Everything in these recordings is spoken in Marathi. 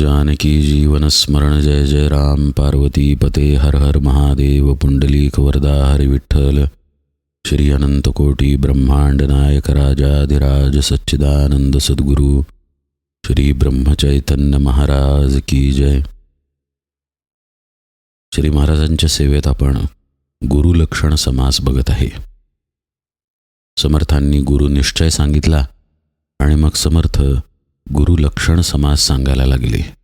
जानकी जीवन स्मरण जय जय राम। पार्वती पते हर हर महादेव। पुंडलीक वरदा हरि विठ्ठल। श्री अनंतकोटी ब्रह्मांड नायक राजाधिराज सच्चिदानंद सद्गुरु। श्री ब्रह्मचैतन्य महाराज की जय। श्री महाराजांच्या सेवेत आपण गुरुलक्षण समास बघत आहे. समर्थांनी गुरुनिश्चय सांगितला आणि मग समर्थ गुरु लक्षण समाज सांगायला लागले.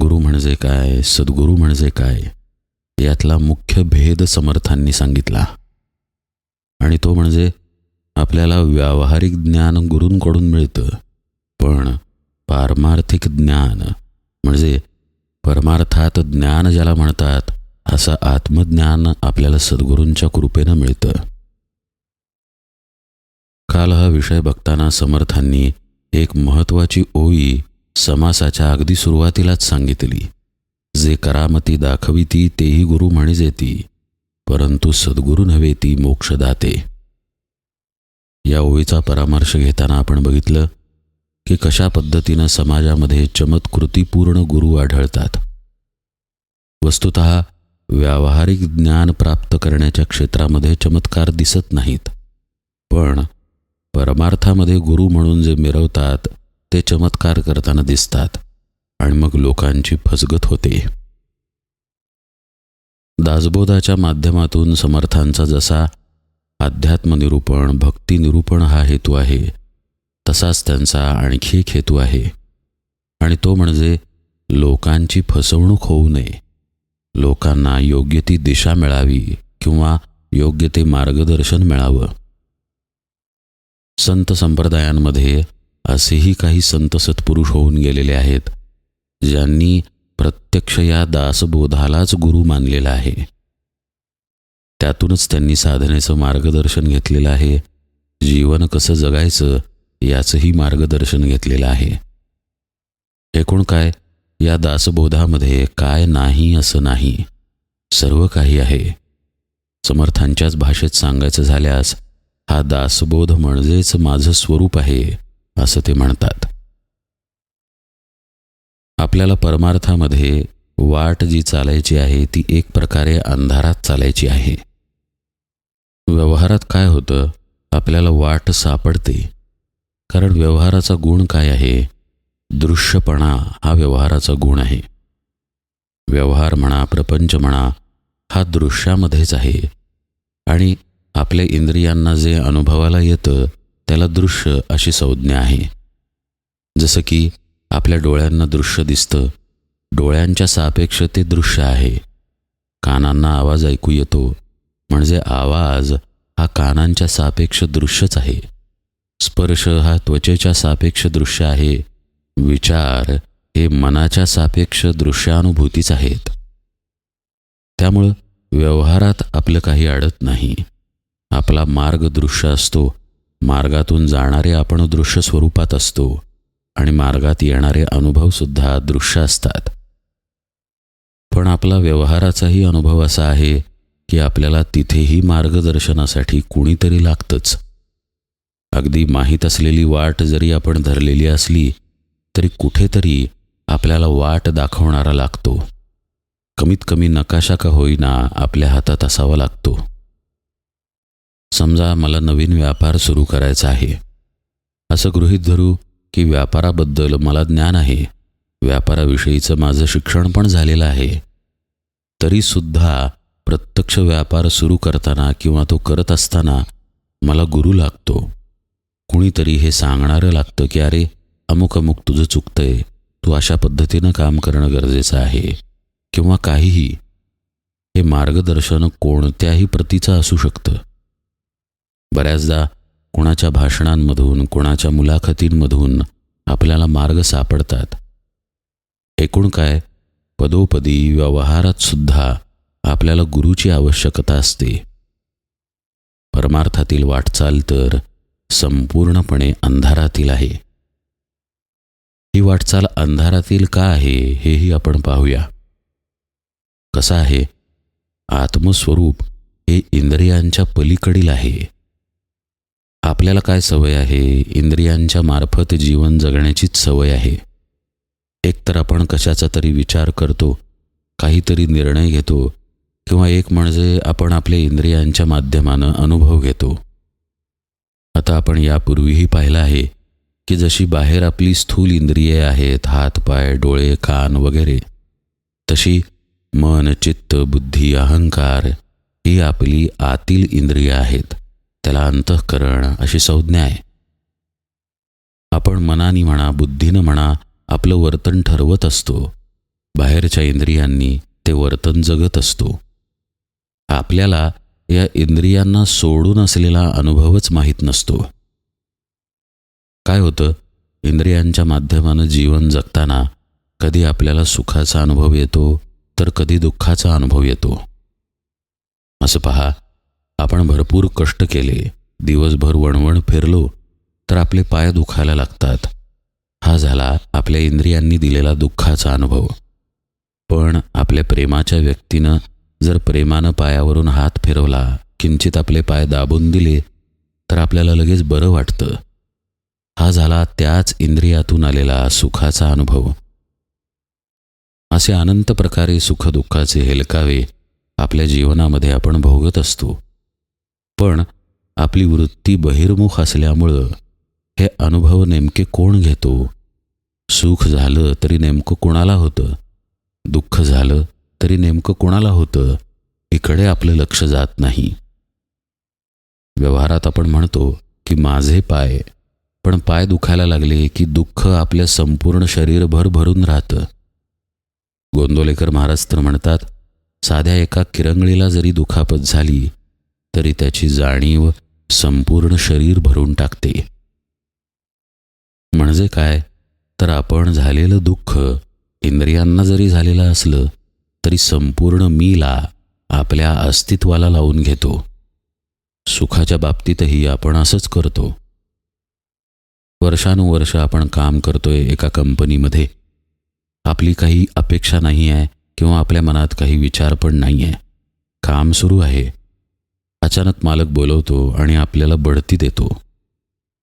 गुरु म्हणजे काय? सद्गुरू म्हणजे काय? यातला मुख्य भेद समर्थांनी सांगितला. आणि तो म्हणजे आपल्याला व्यावहारिक ज्ञान गुरूंकडून मिळतं. पण पारमार्थिक ज्ञान म्हणजे परमार्थात ज्ञान ज्याला म्हणतात असं आत्मज्ञान आपल्याला सद्गुरूंच्या कृपेनं मिळतं. काल हा विषय बघताना समर्थांनी एक महत्त्वाची ओळी समासाच्या अगदी सुरुवातीलाच सांगितली. जे करामती दाखविती तेही गुरु म्हणजेती परंतु सद्गुरू नव्हे ती मोक्षदाते. या ओळीचा परामर्श घेताना आपण बघितलं की कशा पद्धतीनं समाजामध्ये चमत्कृतीपूर्ण गुरु आढळतात. वस्तुत व्यावहारिक ज्ञान प्राप्त करण्याच्या क्षेत्रामध्ये चमत्कार दिसत नाहीत. पण परमार्थामध्ये गुरु म्हणून जे मिरवतात ते चमत्कार करताना दिसतात आणि मग लोकांची फसगत होते. दासबोधाच्या माध्यमातून समर्थांचा जसा अध्यात्मनिरूपण भक्तिनिरूपण हा हेतू आहे तसाच त्यांचा आणखी एक हेतू आहे. आणि तो म्हणजे लोकांची फसवणूक होऊ नये. लोकांना योग्य ती दिशा मिळावी किंवा योग्य ते मार्गदर्शन मिळावं. संत संप्रदायांमध्ये असेही काही संत सत्पुरुष होऊन गेलेले आहेत ज्यांनी प्रत्यक्ष या दासबोधालाच गुरु मानलेला आहे. त्यातूनच त्यांनी साधनेचं मार्गदर्शन घेतलेलं आहे जीवन कसं जगायचं याचंही मार्गदर्शन घेतलेलं आहे. एकूण काय या दासबोधामध्ये काय नाही असं नाही सर्व काही आहे. समर्थांच्याच भाषेत सांगायचं झाल्यास हा दासबोध म्हणजेच माझं स्वरूप आहे असं ते म्हणतात. आपल्याला परमार्थामध्ये वाट जी चालायची आहे ती एक प्रकारे अंधारात चालायची आहे. व्यवहारात काय होतं? आपल्याला वाट सापडते. कारण व्यवहाराचा गुण काय आहे? दृश्यपणा हा व्यवहाराचा गुण आहे. व्यवहार म्हणा प्रपंच म्हणा हा दृश्यामध्येच आहे. आणि आपल्या इंद्रियांना जे अनुभवाला येतं त्याला दृश्य अशी संज्ञा आहे. जसं की आपल्या डोळ्यांना दृश्य दिसतं डोळ्यांच्या सापेक्ष ते दृश्य आहे. कानांना आवाज ऐकू येतो म्हणजे आवाज हा कानांच्या सापेक्ष दृश्यच आहे. स्पर्श हा त्वचेच्या सापेक्ष दृश्य आहे विचार हे मनाच्या सापेक्ष दृश्यानुभूतीच आहेत. त्यामुळं व्यवहारात आपलं काही अडत नाही. आपला मार्ग दृश्य असतो. मार्गातून जाणारे आपण दृश्य स्वरूपात असतो. आणि मार्गात येणारे अनुभवसुद्धा दृश्य असतात. पण आपला व्यवहाराचाही अनुभव असा आहे की आपल्याला तिथेही मार्गदर्शनासाठी कुणीतरी लागतंच. अगदी माहीत असलेली वाट जरी आपण धरलेली असली तरी कुठेतरी आपल्याला वाट दाखवणारा लागतो. कमीत कमी नकाशा का होईना आपल्या हातात असावा लागतो. समजा मला नवीन व्यापार सुरू करायचा आहे. असं गृहीत धरू की व्यापाराबद्दल मला ज्ञान आहे. व्यापाराविषयीचं माझं शिक्षण पण झालेलं आहे. तरीसुद्धा प्रत्यक्ष व्यापार सुरू करताना किंवा तो करत असताना मला गुरु लागतो. कुणीतरी हे सांगणारं लागतं की अरे अमुक अमुक तुझं चुकतंय. तू अशा पद्धतीनं काम करणं गरजेचं आहे. किंवा काहीही. हे मार्गदर्शन कोणत्याही प्रतीचं असू शकतं. बऱ्याचदा कोणाच्या भाषणांमधून कोणाच्या मुलाखतींमधून आपल्याला मार्ग सापडतात. एकूण काय? पदोपदी व्यवहारात सुद्धा आपल्याला गुरुची आवश्यकता असते. परमार्थातील वाटचाल तर संपूर्णपणे अंधारातील आहे. ही वाटचाल अंधारातील का आहे हेही आपण पाहूया. कसं आहे? आत्मस्वरूप हे इंद्रियांच्या पलीकडील आहे. आपल्याला काय सवय आहे? इंद्रियांच्या मार्फत जीवन जगण्याचीच सवय आहे. एकतर आपण कशाचा तरी विचार करतो काहीतरी निर्णय घेतो किंवा एक म्हणजे आपण आपल्या इंद्रियांच्या माध्यमानं अनुभव घेतो. आता आपण यापूर्वीही पाहिलं आहे की जशी बाहेर आपली स्थूल इंद्रिये आहेत हात पाय डोळे कान वगैरे तशी मन चित्त बुद्धी अहंकार ही आपली आतील इंद्रिय आहेत. त्याला अंतःकरण अशी संज्ञा आहे. आपण मनाने म्हणा बुद्धीनं म्हणा आपलं वर्तन ठरवत असतो. बाहेरच्या इंद्रियांनी ते वर्तन जगत असतो. आपल्याला या इंद्रियांना सोडून असलेला अनुभवच माहीत नसतो. काय होतं? इंद्रियांच्या माध्यमानं जीवन जगताना कधी आपल्याला सुखाचा अनुभव येतो तर कधी दुःखाचा अनुभव येतो. असं पहा आपण भरपूर कष्ट केले दिवसभर वणवण फिरलो तर आपले पाय दुखायला लागतात. हा झाला आपल्या इंद्रियांनी दिलेला दुःखाचा अनुभव. पण आपल्या प्रेमाच्या व्यक्तीनं जर प्रेमानं पायावरून हात फिरवला किंचित आपले पाय दाबून दिले तर आपल्याला लगेच बरं वाटतं. हा झाला त्याच इंद्रियातून आलेला सुखाचा अनुभव. असे अनंत प्रकारे सुखदुःखाचे हेलकावे आपल्या जीवनामध्ये आपण भोगत असतो. पण आपली वृत्ती बहिर्मुख असल्यामुळं हे अनुभव नेमके कोण घेतो? सुख झालं तरी नेमकं कोणाला होतं? दुःख झालं तरी नेमकं कोणाला होतं? इकडे आपलं लक्ष जात नाही. व्यवहारात आपण म्हणतो की माझे पाय पण पाय दुखायला लागले की दुःख आपल्या संपूर्ण शरीरभर भरून राहतं. गोंदोलेकर महाराज तर म्हणतात साध्या एका किरंगळीला जरी दुखापत झाली तरी त्याची जाणीव संपूर्ण शरीर भरून टाकते. म्हणजे काय? तर आपण झालेलं दुःख इंद्रियांना जरी झालेलं असलं तरी संपूर्ण मीला आपल्या अस्तित्वाला लावून घेतो. सुखाच्या बाबतीतही आपण असंच करतो. वर्षानुवर्ष आपण काम करतोय एका कंपनीमध्ये. आपली काही अपेक्षा नाही आहे किंवा आपल्या मनात काही विचार पण नाही आहे काम सुरू आहे. अचानक मालक बोलवतो आणि आपल्याला बढती देतो.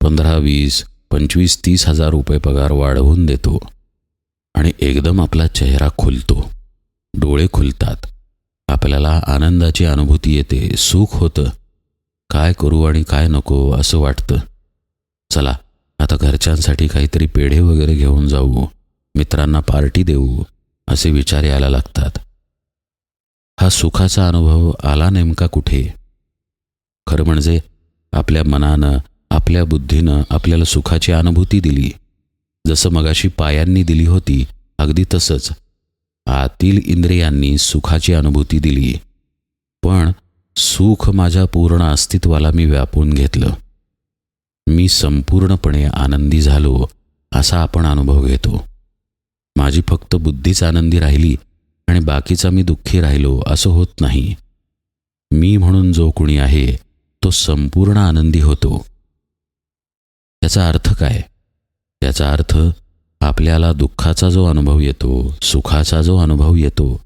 पंधरा वीस पंचवीस तीस हजार रुपये पगार वाढवून देतो. आणि एकदम आपला चेहरा खुलतो. डोळे खुलतात. आपल्याला आनंदाची अनुभूती येते. सुख होतं. काय करू आणि काय नको असं वाटतं. चला आता घरच्यांसाठी काहीतरी पेढे वगैरे घेऊन जाऊ. मित्रांना पार्टी देऊ असे विचार यायला लागतात. हा सुखाचा अनुभव आला नेमका कुठे? खरं म्हणजे आपल्या मनानं आपल्या बुद्धीनं आपल्याला सुखाची अनुभूती दिली. जसं मगाशी पायांनी दिली होती अगदी तसंच. आतील इंद्रियांनी सुखाची अनुभूती दिली. पण सुख माझ्या पूर्ण अस्तित्वाला मी व्यापून घेतलं. मी संपूर्णपणे आनंदी झालो असा आपण अनुभव घेतो. माझी फक्त बुद्धीच आनंदी राहिली आणि बाकीचा मी दुःखी राहिलो असं होत नाही. मी म्हणून जो कुणी आहे तो संपूर्ण आनंदी होतो. याचा अर्थ काय? याचा अर्थ आपल्याला दुःखाचा जो अनुभव येतो सुखाचा जो अनुभव येतो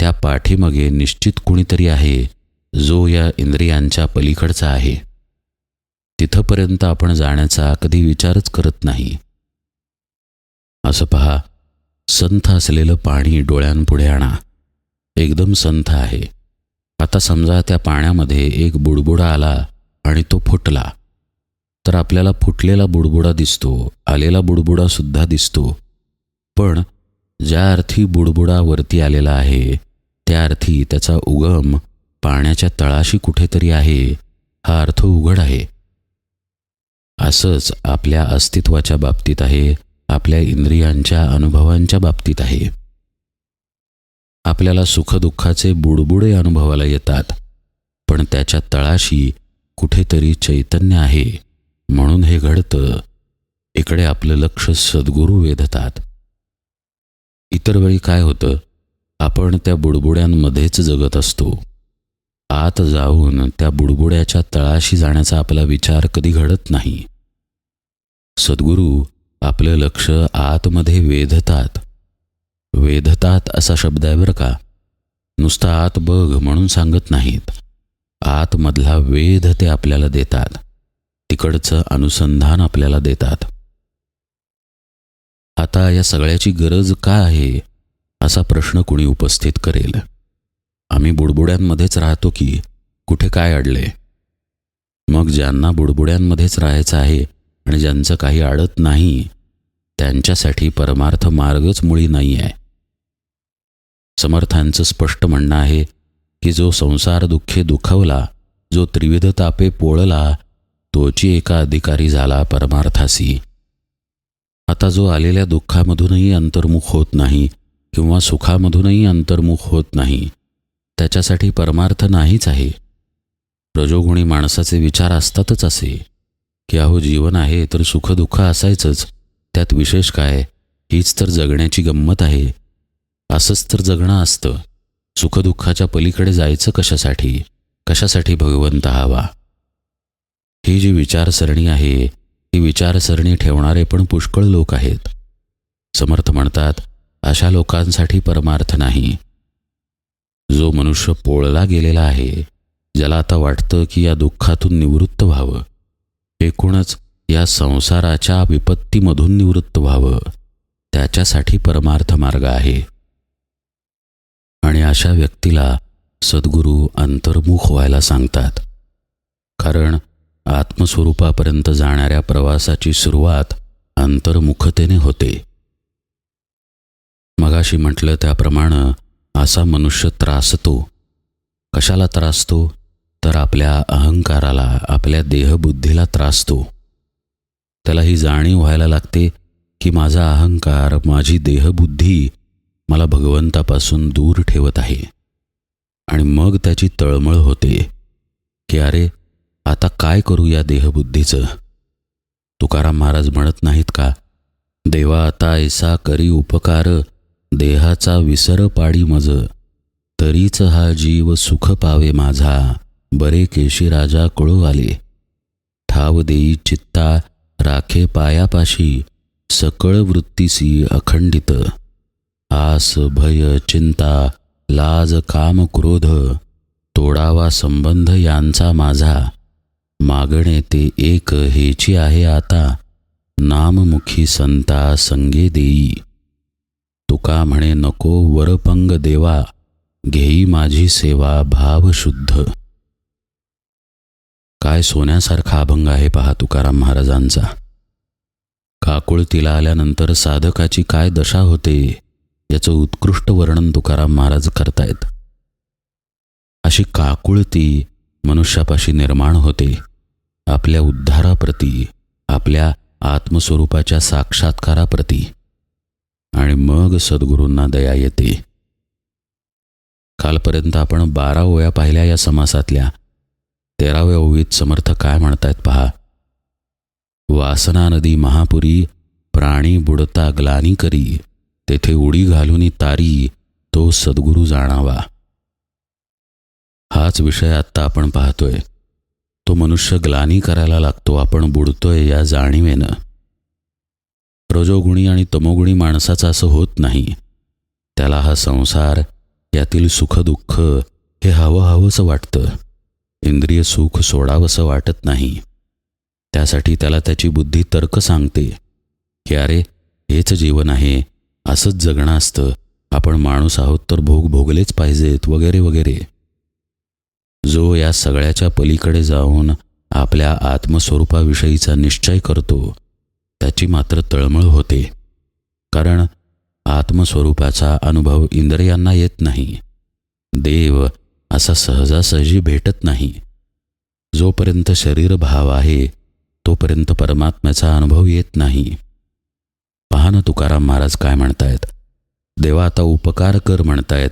त्या पाठीमागे निश्चित कुणीतरी आहे जो या इंद्रियांच्या पलीकडचा आहे. तिथंपर्यंत आपण जाण्याचा कधी विचारच करत नाही. असं पहा संथ असलेलं पाणी डोळ्यांपुढे आणा. एकदम संथ आहे. आता समजा त्या पाण्यामध्ये एक बुडबुडा आला आणि तो फुटला. तर आपल्याला फुटलेला बुडबुडा दिसतो आलेला बुडबुडा सुद्धा दिसतो. पण ज्या अर्थी बुडबुडा वरती आलेला आहे त्या अर्थी त्याचा उगम पाण्याच्या तळाशी कुठेतरी आहे हा अर्थ उघड आहे. असंच आपल्या अस्तित्वाच्या बाबतीत आहे आपल्या इंद्रियांच्या अनुभवांच्या बाबतीत आहे. आपल्याला सुखदुःखाचे बुडबुडे अनुभवाला येतात. पण त्याच्या तळाशी कुठेतरी चैतन्य आहे. म्हणून हे घडतं. इकडे आपलं लक्ष सद्गुरू वेधतात. इतर वेळी काय होतं? आपण त्या बुडबुड्यांमध्येच जगत असतो. आत जाऊन त्या बुडबुड्याच्या तळाशी जाण्याचा आपला विचार कधी घडत नाही. सद्गुरू आपलं लक्ष आतमध्ये वेधतात. वेधतात असा शब्द आहे बरं का. नुसता आत बघ म्हणून सांगत नाहीत. आतमधला वेध ते आपल्याला देतात. तिकडचं अनुसंधान आपल्याला देतात. आता या सगळ्याची गरज का आहे? असा प्रश्न कुणी उपस्थित करेल. आम्ही बुडबुड्यांमध्येच राहतो की कुठे काय अडले? मग ज्यांना बुडबुड्यांमध्येच राहायचं आहे आणि ज्यांचं काही अडत नाही त्यांच्यासाठी परमार्थ मार्गच मुळी नाही आहे समर्थांचं स्पष्ट म्हणणं आहे की जो संसार दुःखे दुखवला जो त्रिविध तापे पोळला तोची एका अधिकारी झाला परमार्थासी. आता जो आलेल्या दुःखामधूनही अंतर्मुख होत नाही किंवा सुखामधूनही अंतर्मुख होत नाही त्याच्यासाठी परमार्थ नाहीच आहे. रजोगुणी माणसाचे विचार असतातच असे की अहो जीवन आहे तर सुखदुःख असायचंच त्यात विशेष काय हीच तर जगण्याची गंमत आहे. असंच तर जगणं असतं. सुखदुःखाच्या पलीकडे जायचं कशासाठी? कशासाठी भगवंत हवा? ही जी विचारसरणी आहे ही विचारसरणी ठेवणारे पण पुष्कळ लोक आहेत. समर्थ म्हणतात अशा लोकांसाठी परमार्थ नाही. जो मनुष्य पोळला गेलेला आहे ज्याला आता वाटतं की या दुःखातून निवृत्त व्हावं. एकूणच या संसाराच्या विपत्तीमधून निवृत्त व्हावं. त्याच्यासाठी परमार्थ मार्ग आहे. आणि अशा व्यक्तीला सद्गुरू अंतर्मुख व्हायला सांगतात. कारण आत्मस्वरूपापर्यंत जाणाऱ्या प्रवासाची सुरुवात अंतर्मुखतेने होते. मगाशी म्हटलं त्याप्रमाणे असा मनुष्य त्रासतो. कशाला त्रासतो? तर आपल्या अहंकाराला आपल्या देहबुद्धीला त्रासतो. त्याला ही जाणीव व्हायला लागते की माझा अहंकार माझी देहबुद्धी मला भगवंतापासून दूर ठेवत आहे. आणि मग त्याची तळमळ होते. की अरे आता काय करू या देहबुद्धीचं? तुकाराम महाराज म्हणत नाहीत का? देवा आता ऐसा करी उपकार देहाचा विसर पाडी मज. तरीच हा जीव सुख पावे माझा. बरे केशी राजा कळू आले. ठाव देई चित्ता राखे पायापाशी सकळ वृत्तीसी अखंडित. आस भय चिंता लाज काम क्रोध तोडावा संबंध यांचा माझा. मागणे ते एक हेची आहे आता. नाममुखी संता संगे देई. तुका म्हणे नको वरपंग देवा घेई माझी सेवा भाव शुद्ध. काय सोन्यासारखा अभंग आहे पहा तुकाराम महाराजांचा. काकुळतीला आल्यानंतर साधकाची काय दशा होते? याचं उत्कृष्ट वर्णन तुकाराम महाराज करतायत. अशी काकुळती मनुष्यापाशी निर्माण होते आपल्या उद्धाराप्रती आपल्या आत्मस्वरूपाच्या साक्षात्काराप्रती आणि मग सद्गुरूंना दया येते. कालपर्यंत आपण बारा ओव्या पाहिल्या या समासातल्या. तेराव्या ओवीत समर्थ काय म्हणतायत पहा. वासना नदी महापुरी प्राणी बुडता ग्लानी करी तेथे उडी घालून तारी तो सद्गुरू जाणावा. हाच विषय आत्ता आपण पाहतोय. तो मनुष्य ग्लानी करायला लागतो आपण बुडतोय या जाणीवेनं. रजोगुणी आणि तमोगुणी माणसाचं असं होत नाही. त्याला हा संसार यातील सुखदुःख हे हवं हवंसं वाटतं. इंद्रिय सुख सोडावंसं वाटत नाही. त्यासाठी त्याला त्याची बुद्धी तर्क सांगते. की अरे हेच जीवन आहे असंच जगणं असतं. आपण माणूस आहोत तर भोग भोगलेच पाहिजेत वगैरे वगैरे. जो या सगळ्याच्या पलीकडे जाऊन आपल्या आत्मस्वरूपाविषयीचा निश्चय करतो त्याची मात्र तळमळ होते. कारण आत्मस्वरूपाचा अनुभव इंद्रियांना येत नाही. देव असा सहजासहजी भेटत नाही. जोपर्यंत शरीरभाव आहे तोपर्यंत परमात्म्याचा अनुभव येत नाही. पहा ना तुकाराम महाराज काय म्हणतायत. देवा आता उपकार कर म्हणतायत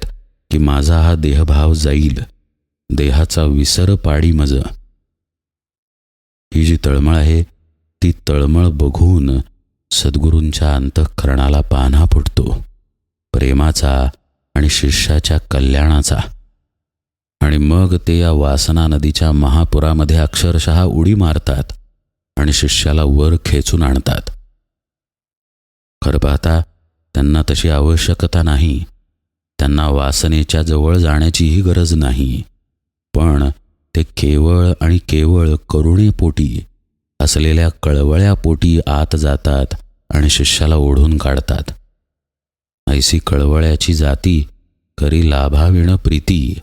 की माझा हा देहभाव जाईल. देहाचा विसर पाडी मज. ही जी तळमळ आहे ती तळमळ बघून सद्गुरूंच्या अंतःकरणाला पान्हा फुटतो प्रेमाचा आणि शिष्याच्या कल्याणाचा. आणि मग ते या वासना नदीच्या महापुरामध्ये अक्षरशः उडी मारतात आणि शिष्याला वर खेचून आणतात. खरं पाहता त्यांना तशी आवश्यकता नाही. त्यांना वासनेच्या जवळ जाण्याचीही गरज नाही. पण ते केवळ आणि केवळ करुणेपोटी असलेल्या कळवळ्या पोटी आत जातात आणि शिष्याला ओढून काढतात. ऐसी कळवळ्याची जाती करी लाभाविण प्रीती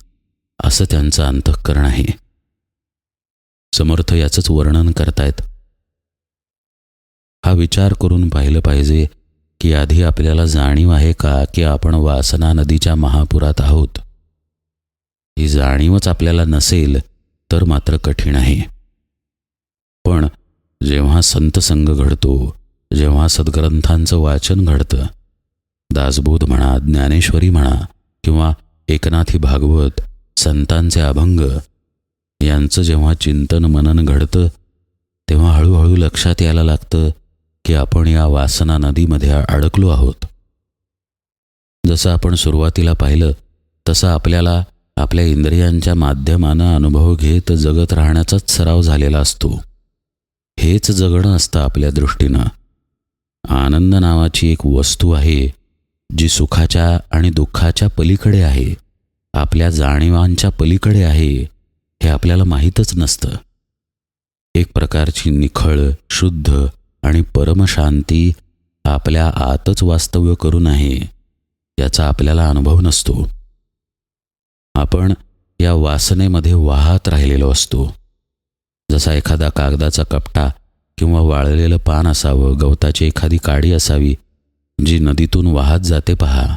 असं त्यांचं अंतःकरण आहे. समर्थ याचंच वर्णन करतायत. हा विचार करून पाहिलं पाहिजे की आधी आपल्याला जाणीव आहे का की आपण वासना नदीच्या महापुरात आहोत? ही जाणीवच आपल्याला नसेल तर मात्र कठीण आहे. पण जेव्हा संतसंग घडतो जेव्हा सद्ग्रंथांचं वाचन घडतं दासबोध म्हणा ज्ञानेश्वरी म्हणा किंवा एकनाथी भागवत संतांचे अभंग यांचं जेव्हा चिंतन मनन घडतं तेव्हा हळूहळू लक्षात यायला लागतं की आपण या वासना नदीमध्ये अडकलो आहोत. जसं आपण सुरुवातीला पाहिलं तसं आपल्याला आपल्या इंद्रियांच्या माध्यमानं अनुभव घेत जगत राहण्याचाच सराव झालेला असतो. हेच जगणं असतं आपल्या दृष्टीनं. आनंद नावाची एक वस्तू आहे जी सुखाच्या आणि दुःखाच्या पलीकडे आहे. आपल्या जाणीवांच्या पलीकडे आहे हे आपल्याला माहीतच नसतं. एक प्रकारची निखळ शुद्ध आणि परमशांती आपल्या आतच वास्तव्य करून आहे याचा आपल्याला अनुभव नसतो. आपण या वासनेमध्ये वाहत राहिलेलो असतो. जसा एखादा कागदाचा कपटा किंवा वाळलेलं पान असावं गवताची एखादी काडी असावी जी नदीतून वाहत जाते पहा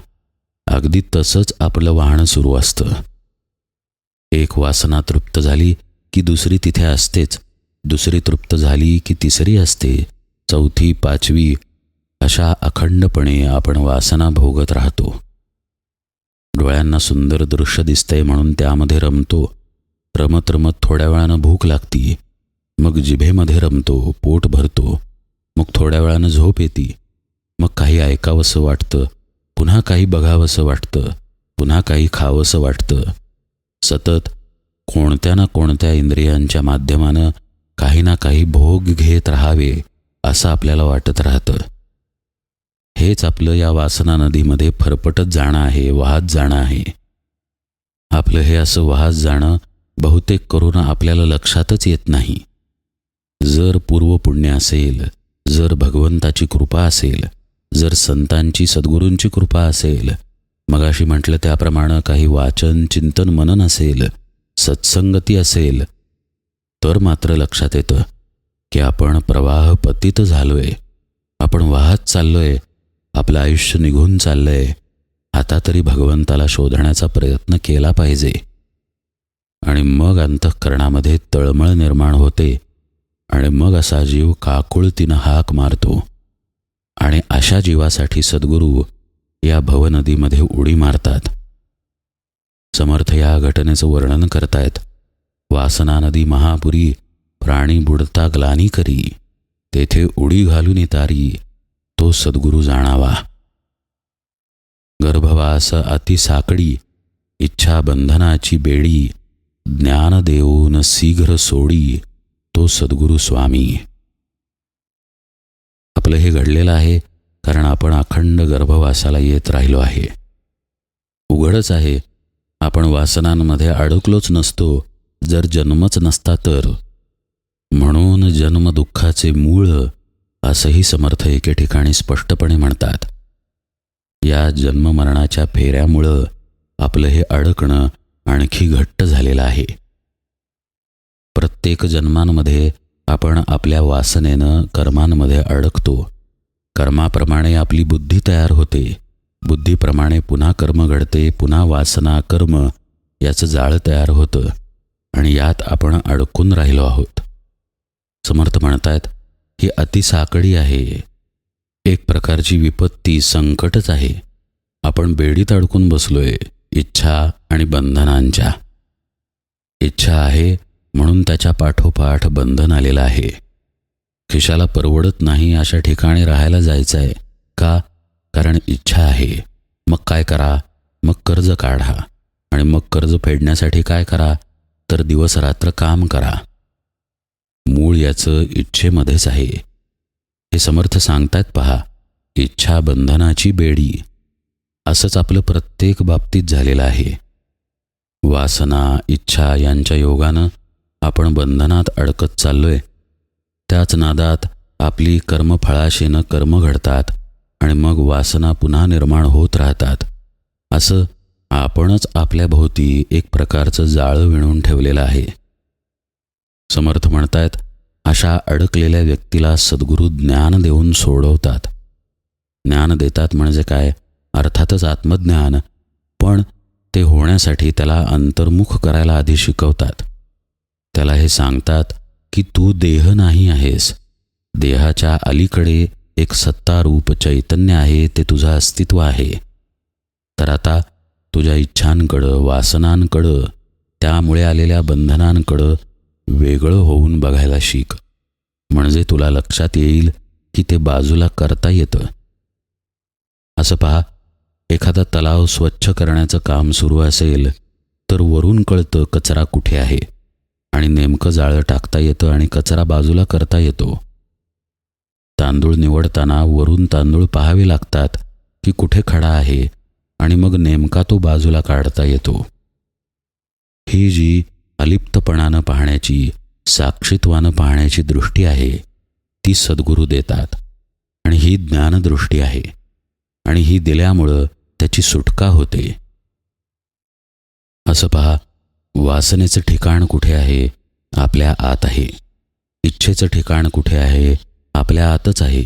अगदी तसंच आपलं वाहणं सुरू असतं. एक वासना तृप्त झाली की दुसरी तिथे असतेच दुसरी तृप्त झाली की तिसरी असते चौथी पाचवी अशा अखंडपणे आपण वासना भोगत राहतो. डोळ्यांना सुंदर दृश्य दिसतंय म्हणून त्यामध्ये रमतो. रमत रमत थोड्या वेळानं भूक लागती. मग जिभेमध्ये रमतो पोट भरतो. मग थोड्या वेळानं झोप येते. मग काही ऐकावंसं वाटतं. पुन्हा काही बघावंसं वाटतं. पुन्हा काही खावंसं वाटतं. सतत कोणत्या ना कोणत्या इंद्रियांच्या माध्यमानं काही ना काही भोग घेत राहावे. असं आपल्याला वाटत राहतं. हेच आपलं या वासना नदीमध्ये फरफटत जाणं आहे वाहत जाणं आहे. आपलं हे असं वाहत जाणं बहुतेक करून आपल्याला लक्षातच येत नाही. जर पूर्वपुण्य असेल जर भगवंताची कृपा असेल जर संतांची सद्गुरूंची कृपा असेल मगाशी म्हटलं त्याप्रमाणे काही वाचन चिंतन मनन असेल सत्संगती असेल तर मात्र लक्षात येतं की आपण प्रवाह पतित झालोय. आपण वाहत चाललोय. आपलं आयुष्य निघून चाललंय. आता तरी भगवंताला शोधण्याचा प्रयत्न केला पाहिजे. आणि मग अंतःकरणामध्ये तळमळ निर्माण होते आणि मग असा जीव काकुळतीनं हाक मारतो. आणि अशा जीवासाठी सद्गुरू या भवनदीमध्ये उडी मारतात. समर्थ या घटनेचं वर्णन करतायत. वासना नदी महापुरी प्राणी बुडता ग्लानी करी तेथे उडी घालून येतारी तो सद्गुरू जाणावा. गर्भवास अतिसाकडी इच्छा बंधनाची बेडी ज्ञान देऊन शीघ्र सोडी तो सद्गुरू स्वामी. आपलं हे घडलेलं आहे कारण आपण अखंड गर्भवासाला येत राहिलो आहे. उघडच आहे आपण वासनांमध्ये अडकलोच नसतो जर जन्मच नसता तर. म्हणून जन्म दुःखाचे मूळ असंही समर्थ एके ठिकाणी स्पष्टपणे म्हणतात. या जन्ममरणाच्या फेऱ्यामुळं आपलं हे अडकणं आणखी घट्ट झालेलं आहे. प्रत्येक जन्मांमध्ये आपण आपल्या वासनेनं कर्मांमध्ये अडकतो. कर्माप्रमाणे आपली बुद्धी तयार होते. बुद्धीप्रमाणे पुन्हा कर्म घडते पुन्हा वासना कर्म याचं जाळं तयार होतं. आणि यात आपण अडकून राहिलो आहोत. समर्थ म्हणतायत ही अतिसाकडी आहे. एक प्रकारची विपत्ती संकटच आहे. आपण बेडीत अडकून बसलोय इच्छा आणि बंधनांच्या. इच्छा आहे म्हणून त्याच्या पाठोपाठ बंधन आलेलं आहे. खिशाला परवडत नाही अशा ठिकाणी राहायला जायचं आहे का? कारण इच्छा आहे. मग काय करा? मग कर्ज काढा. आणि मग कर्ज फेडण्यासाठी काय करा? तर दिवस रात्र काम करा. मूळ याचं इच्छेमध्येच आहे. हे समर्थ सांगतायत पहा इच्छा बंधनाची बेडी. असंच आपलं प्रत्येक बाबतीत झालेलं आहे. वासना इच्छा यांच्या योगानं आपण बंधनात अडकत चाललोय. त्याच नादात आपली कर्मफळाशेनं कर्म घडतात आणि मग वासना पुन्हा निर्माण होत राहतात. असं आपणच आपल्या भोवती एक प्रकारचं जाळं विणून ठेवलेलं आहे. समर्थ म्हणतायत अशा अडकलेल्या व्यक्तीला सद्गुरू ज्ञान देऊन सोडवतात. ज्ञान देतात म्हणजे काय? अर्थातच आत्मज्ञान. पण ते होण्यासाठी त्याला अंतर्मुख करायला आधी शिकवतात. त्याला हे सांगतात की तू देह नाही आहेस. देहाच्या अलीकडे एक सत्तारूप चैतन्य आहे ते तुझं अस्तित्व आहे. तर आता तुझ्या इच्छांकडं वासनांकडं त्यामुळे आलेल्या बंधनांकडं वेगळं होऊन बघायला शिक. म्हणजे तुला लक्षात येईल की ते बाजूला करता येतं. असं पहा एखादा तलाव स्वच्छ करण्याचं काम सुरू असेल तर वरून कळतं कचरा कुठे आहे. आणि नेमकं जाळं टाकता येतं आणि कचरा बाजूला करता येतो. तांदूळ निवडताना वरून तांदूळ पाहावे लागतात की कुठे खडा आहे आणि मग नेमका तो बाजूला काढता येतो. ही जी अलिप्तपणानं पाहण्याची साक्षित्वानं पाहण्याची दृष्टी आहे ती सद्गुरू देतात. आणि ही ज्ञानदृष्टी आहे. आणि ही दिल्यामुळं त्याची सुटका होते. असं पहा वासनेचं ठिकाण कुठे आहे? आपल्या आत आहे. इच्छेचं ठिकाण कुठे आहे? आपल्या आतच आहे.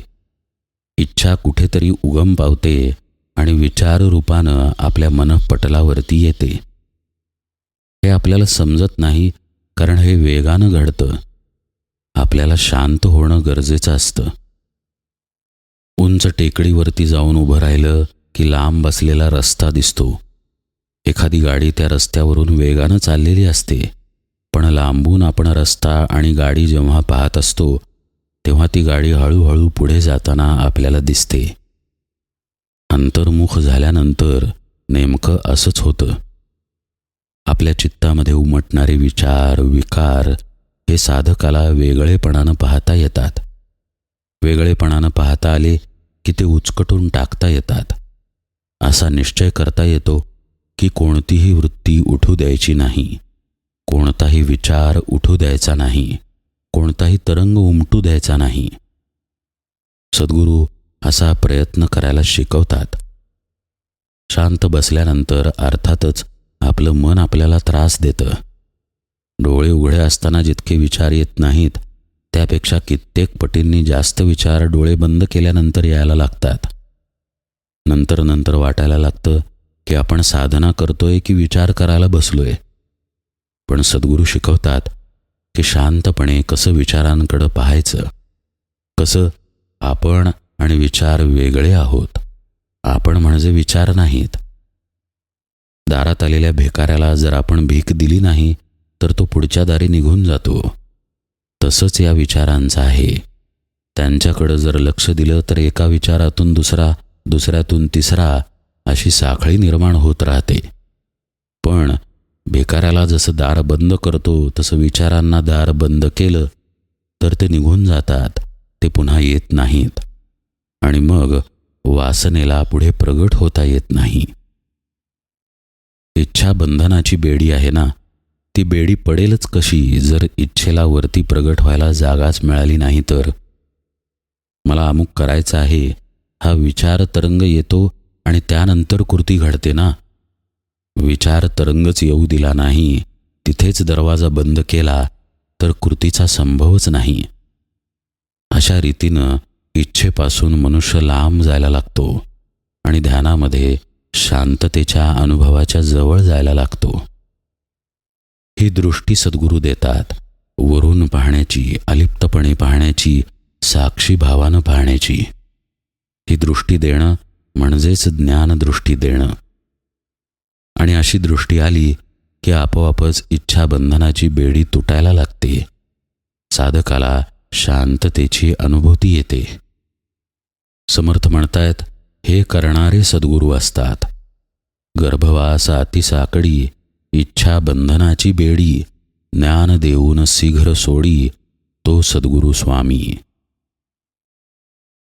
इच्छा कुठेतरी उगम पावते आणि विचार रूपानं आपल्या मनपटलावरती येते. हे आपल्याला समजत नाही कारण हे वेगानं घडतं. आपल्याला शांत होणं गरजेचं असतं. उंच टेकडीवरती जाऊन उभं राहिलं की लांब बसलेला रस्ता दिसतो. एखादी गाडी त्या रस्त्यावरून वेगानं चाललेली असते पण लांबून आपण रस्ता आणि गाडी जेव्हा पाहत असतो तेव्हा ती गाडी हळूहळू पुढे जाताना आपल्याला दिसते. अंतर्मुख झाल्यानंतर नेमकं असंच होतं. आपल्या चित्तामध्ये उमटणारे विचार विकार हे साधकाला वेगळेपणानं पाहता येतात. वेगळेपणानं पाहता आले की ते उचकटून टाकता येतात. असा निश्चय करता येतो की कोणतीही वृत्ती उठू द्यायची नाही. कोणताही विचार उठू द्यायचा नाही. कोणताही तरंग उमटू द्यायचा नाही. सद्गुरू असा प्रयत्न करायला शिकवतात. शांत बसल्यानंतर अर्थातच आपलं मन आपल्याला त्रास देतं. डोळे उघडे असताना जितके विचार येत नाहीत त्यापेक्षा कित्येक पटींनी जास्त विचार डोळे बंद केल्यानंतर यायला लागतात. नंतर नंतर वाटायला लागतं की आपण साधना करतोय की विचार करायला बसलोय. पण सद्गुरू शिकवतात की शांतपणे कसं विचारांकडं पाहायचं. कसं आपण आणि विचार वेगळे आहोत. आपण म्हणजे विचार नाहीत. दारात आलेल्या भिकाऱ्याला जर आपण भीक दिली नाही तर तो पुढच्या दारी निघून जातो. तसंच या विचारांचं आहे. त्यांच्याकडं जर लक्ष दिलं तर एका विचारातून दुसरा दुसऱ्यातून तिसरा अशी साखळी निर्माण होत राहते. पण भेकाऱ्याला जसं दार बंद करतो तसं विचारांना दार बंद केलं तर ते निघून जातात. ते पुन्हा येत नाहीत. आणि मग वासनेला पुढे प्रगट होता येत नाही. इच्छा बंधनाची बेडी आहे ना ती बेडी पडेलच कशी जर इच्छेला वरती प्रगट व्हायला जागाच मिळाली नाही तर? मला अमुक करायचं आहे हा विचार तरंग येतो आणि त्यानंतर कृती घडते ना. विचार तरंगच येऊ दिला नाही तिथेच दरवाजा बंद केला तर कृतीचा संभवच नाही. अशा रीतीनं इच्छेपासून मनुष्य लांब जायला लागतो आणि ध्यानामध्ये शांततेच्या अनुभवाच्या जवळ जायला लागतो. ही दृष्टी सद्गुरू देतात. वरून पाहण्याची अलिप्तपणे पाहण्याची साक्षी भावानं पाहण्याची. ही दृष्टी देणं म्हणजेच ज्ञानदृष्टी देणं. आणि अशी दृष्टी आली की आपोआपच इच्छाबंधनाची बेडी तुटायला लागते. साधकाला शांततेची अनुभूती येते. समर्थ म्हणतायत हे करणारे सद्गुरू असतात. गर्भवास अतिसाकडी इच्छा बंधनाची बेडी ज्ञान देऊन शीघ्र सोडी तो सद्गुरू स्वामी.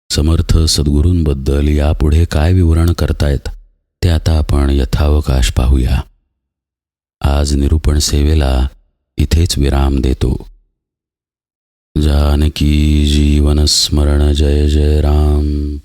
समर्थ सद्गुरूंबद्दल यापुढे काय विवरण करतायत ते आता आपण यथावकाश पाहूया. आज निरूपण सेवेला इथेच विराम देतो. जानकी जीवनस्मरण जय जय राम.